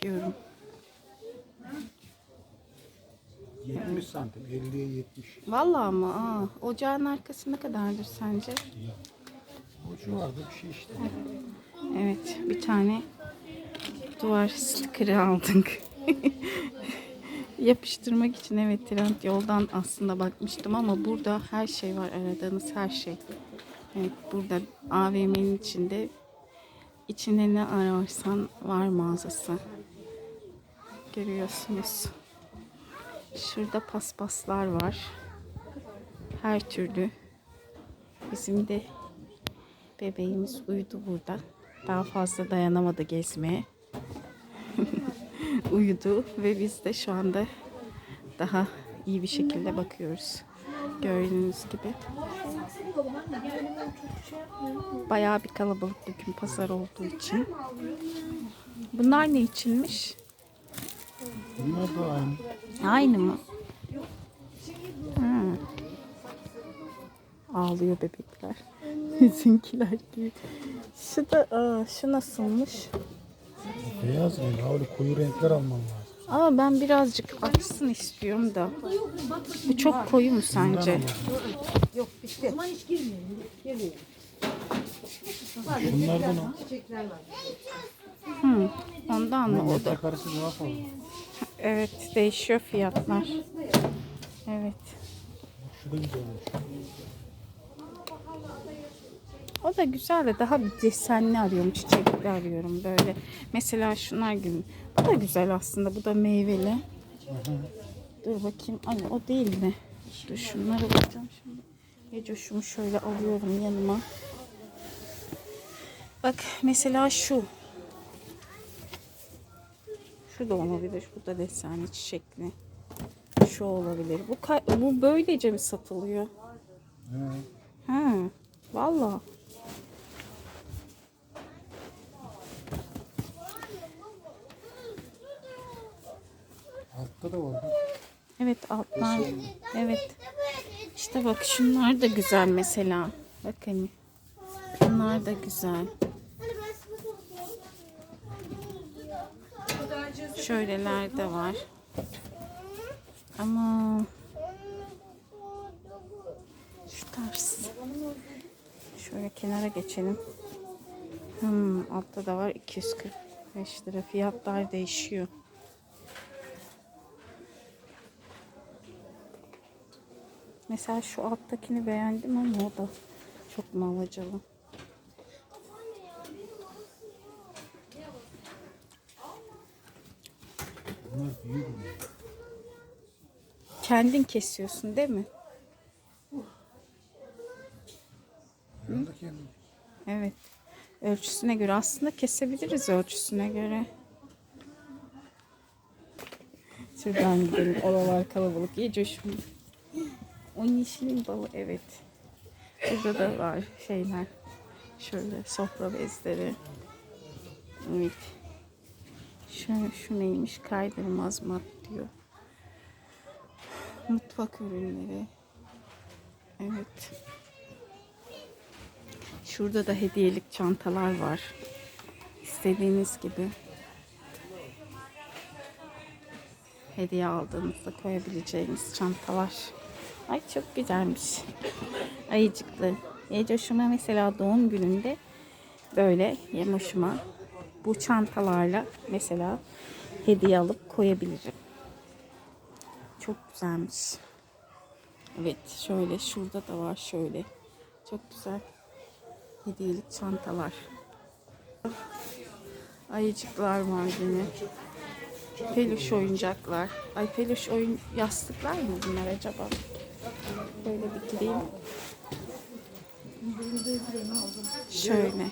bakıyorum. 70 santim, 50'ye 70. Vallahi ama aa, ocağın arkası ne kadardır sence? O civarda bir şey işte. Evet bir tane duvar stikeri aldık. Yapıştırmak için evet trend yoldan aslında bakmıştım ama burada her şey var aradığınız her şey. Evet burada AVM'nin içinde içinde ne ararsan var mağazası. Görüyorsunuz. Şurada paspaslar var. Her türlü. Bizim de bebeğimiz uyudu burada. Daha fazla dayanamadı gezmeye. uyudu ve biz de şu anda daha iyi bir şekilde bakıyoruz. Gördüğünüz gibi. Bayağı bir kalabalık bugün pazar olduğu için. Bunlar ne içinmiş? Bunlar da aynı. Aynı mı? Ha. Ağlıyor bebekler. Bizimkiler gibi. Şu da aa, şu nasılmış? Beyaz renk, öyle koyu renkler alman lazım. Ama ben birazcık açsın istiyorum da. Bu çok koyu mu sence? Bunlardan o. Hı, ondan mı o da? Evet değişiyor fiyatlar. Evet. Şu da güzel olmuş. O da güzel de daha bir desenli arıyorum. Çiçekli arıyorum böyle. Mesela şunlar gibi. Bu da güzel aslında. Bu da meyveli. Dur bakayım. Ay o değil mi? Dur şunları bakacağım şimdi. Yecoşumu şöyle alıyorum yanıma. Bak mesela şu. Şu da olabilir. Bu da desenli çiçekli. Şu olabilir. Bu bu böylece mi satılıyor? He. Ha, vallahi. Altta da var. Evet altlar. Evet. İşte bak şunlar da güzel mesela. Bak hani. Bunlar da güzel. Şöyleler de var. Ama şu tarz. Şöyle kenara geçelim. Hmm, altta da var 245 lira. Fiyatlar değişiyor. Mesela şu alttakini beğendim ama o da çok mavacalı. Bunlar büyük bunlar. Kendin kesiyorsun değil mi? Ben de kendim. Evet. Ölçüsüne göre aslında kesebiliriz ölçüsüne göre. Şuradan gidelim. Oralar kalabalık. İyi coşkun. O yeşilin balı evet. Burada da var şeyler. Şöyle sofra bezleri. Evet. Şu, şu neymiş? Kaydırmaz mat diyor. Mutfak ürünleri. Evet. Şurada da hediyelik çantalar var. İstediğiniz gibi. Hediye aldığınızda koyabileceğiniz çantalar. Ay çok güzelmiş. Ayıcıklı. Yecoşuma mesela doğum gününde böyle Yemoşuma bu çantalarla mesela hediye alıp koyabilirim. Çok güzelmiş. Evet şöyle şurada da var şöyle. Çok güzel hediyelik çantalar. Ayıcıklar var yine. Peluş oyuncaklar. Ay peluş oyun yastıklar mı bunlar acaba? Böyle bir. Şöyle.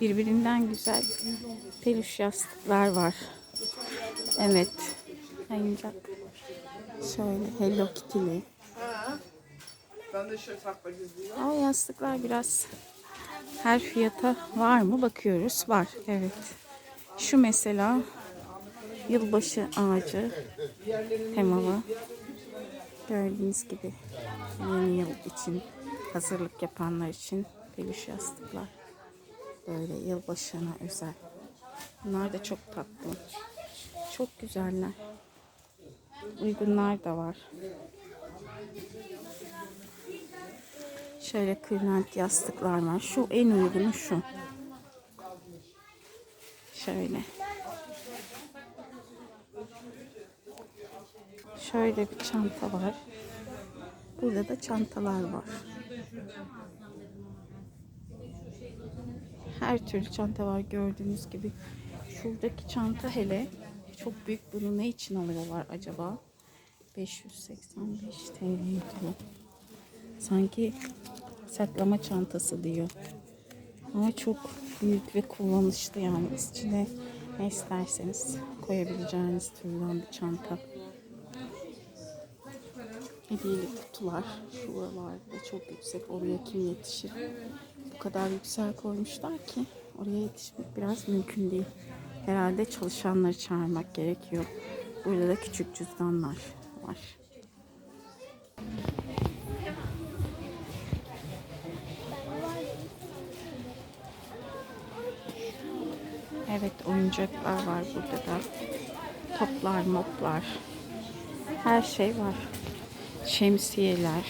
Birbirinden güzel peluş yastıklar var. Evet. Oyuncak. Şöyle Hello Kitty'li. Ben. Ama yastıklar biraz her fiyata var mı bakıyoruz. Var evet. Şu mesela yılbaşı ağacı temalı. Gördüğünüz gibi yeni yıl için hazırlık yapanlar için peluş yastıklar. Böyle yılbaşına özel. Bunlar da çok tatlı. Çok güzeller. Uygunlar da var. Şöyle kırlent yastıklar var. Şu en uygunu şu. Şöyle. Şöyle bir çanta var. Burada da çantalar var. Her türlü çanta var gördüğünüz gibi. Şuradaki çanta hele çok büyük. Bunu ne için alıyorlar acaba? 585 TL diyor. Sanki saklama çantası diyor. Ama çok büyük ve kullanışlı yani içine ne isterseniz koyabileceğiniz türden bir çanta. Hediyelik kutular. Şuralarda çok yüksek. Oraya kim yetişir? Bu kadar yüksek koymuşlar ki oraya yetişmek biraz mümkün değil. Herhalde çalışanları çağırmak gerekiyor. Burada da küçük cüzdanlar var. Evet oyuncaklar var burada da. Toplar, moplar. Her şey var. Şemsiyeler.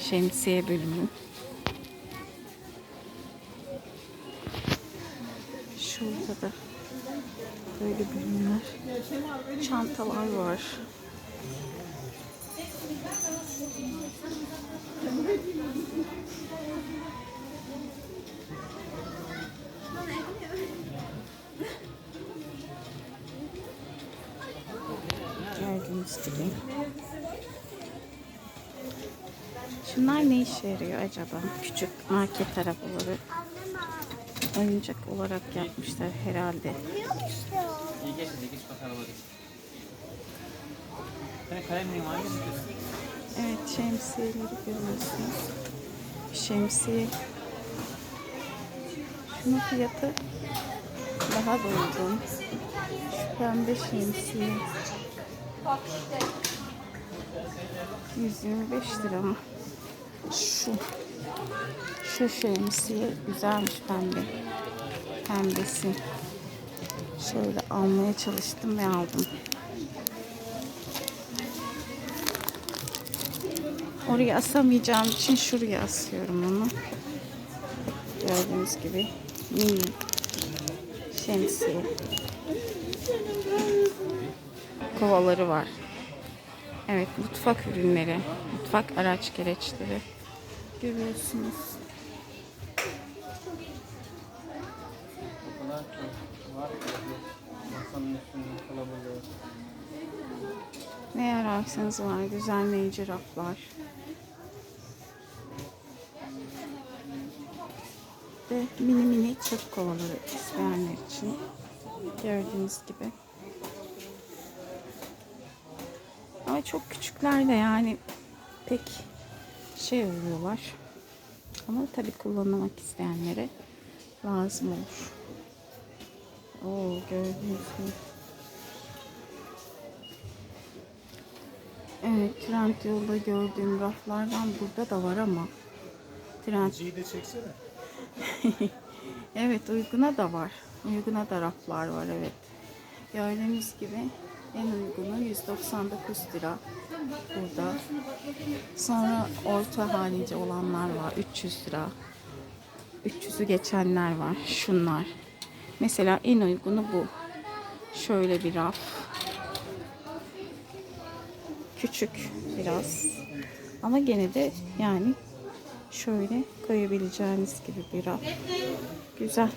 Şemsiye bölümü. Şurada da böyle bölümler. Çantalar var. Gibi. Şunlar ne işe yarıyor acaba? Küçük market arabaları. Oyuncak olarak yapmışlar herhalde. İyi geçti, dikiş bakalım? Evet şemsiyeleri görüyorsunuz. Şemsiye. Şunun fiyatı daha da uygun. Şu pembe şemsiye. 125 lira mı? Şu. Şu şemsiye güzelmiş pembe. Pembesi. Şöyle almaya çalıştım ve aldım. Oraya asamayacağım için şuraya asıyorum onu. Gördüğünüz gibi mini şemsiye. Kovaları var. Evet mutfak ürünleri, mutfak araç gereçleri görüyorsunuz. Ne ararsanız var. Düzenleyici raflar. Ve mini mini çöp kovaları isteyenler için. Gördüğünüz gibi. Ama çok küçükler de yani pek şey oluyorlar. Ama tabii kullanmak isteyenlere lazım olur. Oo gördüğünüz gibi. Evet, trend yolda gördüğüm raflardan burada da var ama trend de çeksene. evet uyguna da var. Uyguna da raflar var evet. Gördüğünüz gibi en uygunu 199 lira burada. Sonra orta halice olanlar var 300 lira. 300'ü geçenler var. Şunlar. Mesela en uygunu bu. Şöyle bir raf. Küçük biraz. Ama gene de yani şöyle koyabileceğiniz gibi bir raf. Güzel.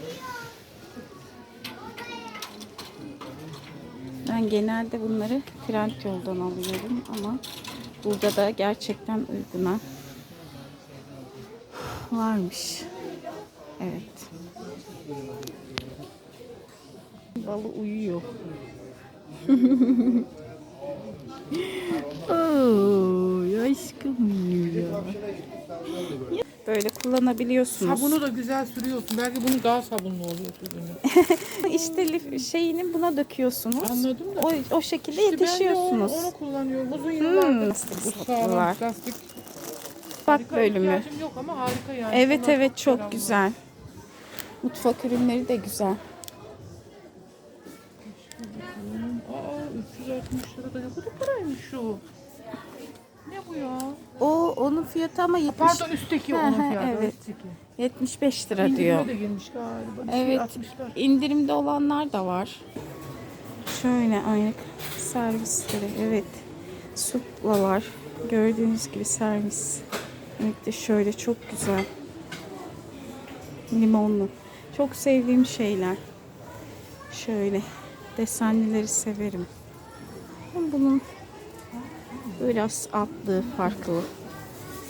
Ben genelde bunları trend yoldan alıyorum ama burada da gerçekten uyguna varmış. Evet. Balı uyuyor. Oo, aşkım uyuyor. Böyle kullanabiliyorsunuz. Sabunu da güzel sürüyorsun. Belki bunu daha sabunlu oluyor. işte şeyini buna döküyorsunuz. Anladım da. O, o şekilde İşte ben de onu, onu kullanıyorum. Uzun hmm, yıllardır. Hmm, Bu plastik. Mutfak bölümü. ihtiyacım yok ama harika yani. Evet Bunlar evet çok güzel. Mutfak ürünleri de güzel. olmuş. Aa 360 lira da ne kadar paraymış şu. Ne bu ya? O onun fiyatı ama 70, Pardon üstteki onun fiyatı. evet. Üstteki. 75 lira İndirime diyor. de girmiş galiba. Bir şey Evet. atmışlar. indirimde olanlar da var. Şöyle aylık servisleri. Evet. Suplalar. Gördüğünüz gibi servis. Evet de şöyle çok güzel. Limonlu. Çok sevdiğim şeyler. Şöyle. Desenlileri severim. Ama bunun biraz altlığı farklı.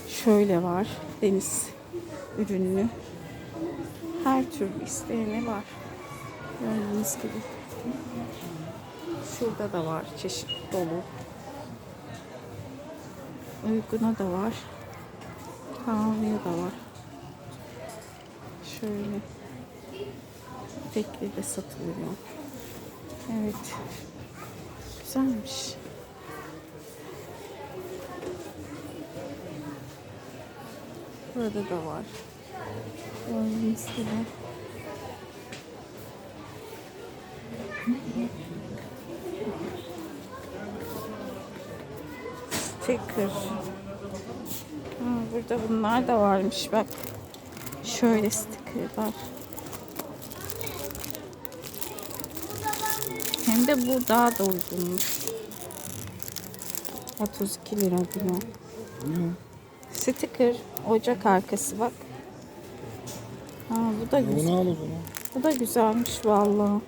Şöyle var. Deniz ürünlü. Her türlü isteyene var. Gördüğünüz gibi. Şurada da var çeşit dolu. Uyguna da var. Kahveye da var. Şöyle. Tekli de satılıyor. Evet. Güzelmiş. Burada da var. Gördüğünüz gibi. Sticker. Ha, burada bunlar da varmış bak. Şöyle stickerlar. Hem de bu daha da uygunmuş. 32 lira diyor. Ne? Sticker ocak arkası bak. Ha, bu da güzel. Bunu al o zaman. Bu da güzelmiş vallahi.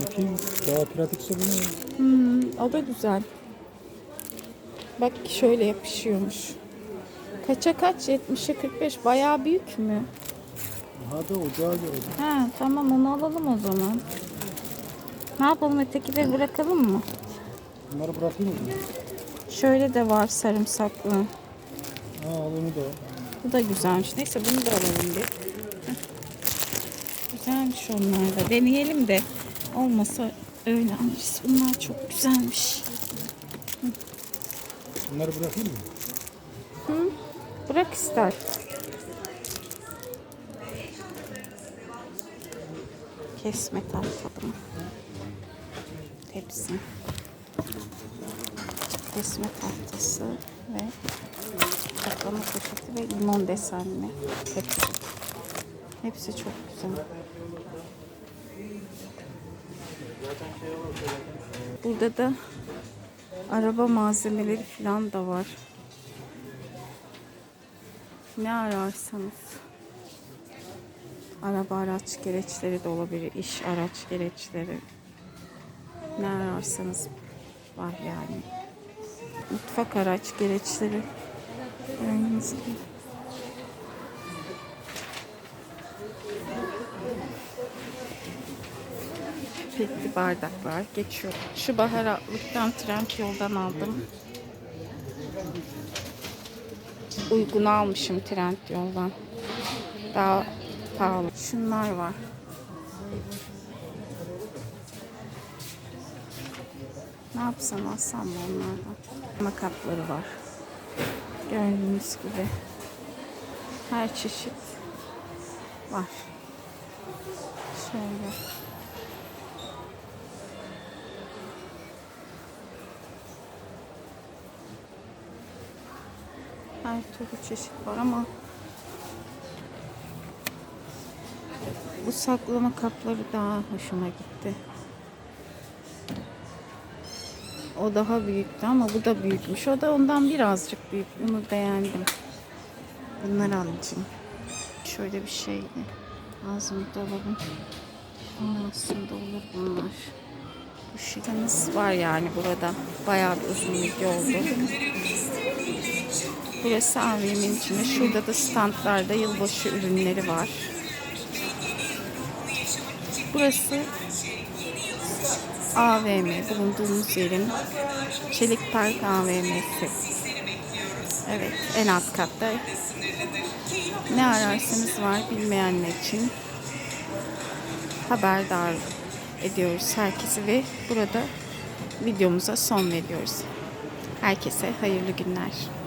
Bakayım. Daha pratikse bunu al. Hmm, o da güzel. Bak şöyle yapışıyormuş. Kaça kaç? 70'e 45. Bayağı büyük mü? Hadi ocağa göre. Ha tamam onu alalım o zaman. Ne yapalım ötekileri bırakalım mı? Bunları bırakayım mı? Şöyle de var sarımsaklı. Ha al onu da. Bu da güzelmiş. Neyse bunu da alalım bir. Heh. Güzelmiş onlar da. Deneyelim de olmasa öyle alırız. Bunlar çok güzelmiş. Bunları bırakayım mı? Bırak ister. Kesme tahtalı. Tepsi. Kesme tahtası ve kaplama poşeti ve limon desenli tepsi. Hepsi çok güzel. Burada da araba malzemeleri falan da var. Ne ararsanız. Araba araç gereçleri de olabilir. iş araç gereçleri. Ne ararsanız var yani. Mutfak araç gereçleri. Gördüğünüz. Petli bardaklar geçiyor. Şu baharatlıktan trend yoldan aldım. uygun almışım trend yoldan. Daha pahalı. Şunlar var. Ne yapsam alsam mı onlardan? Makapları var. Gördüğünüz gibi. Her çeşit var. Şöyle. Her türlü çeşit var ama bu saklama kapları daha hoşuma gitti. O daha büyüktü ama bu da büyükmüş. O da ondan birazcık büyük. Bunu beğendim. Bunları alacağım. Şöyle bir şeydi. Ağzımı dolabım. Aslında olur bunlar. Bu şikanız var yani burada. Bayağı bir uzun video oldu. Burası AVM'nin içinde. Şurada da standlarda yılbaşı ürünleri var. Burası AVM bulunduğumuz yerin Çelik Park AVM'si. Evet en alt katta. Ne ararsanız var bilmeyenler için haberdar ediyoruz herkesi ve burada videomuza son veriyoruz. Herkese hayırlı günler.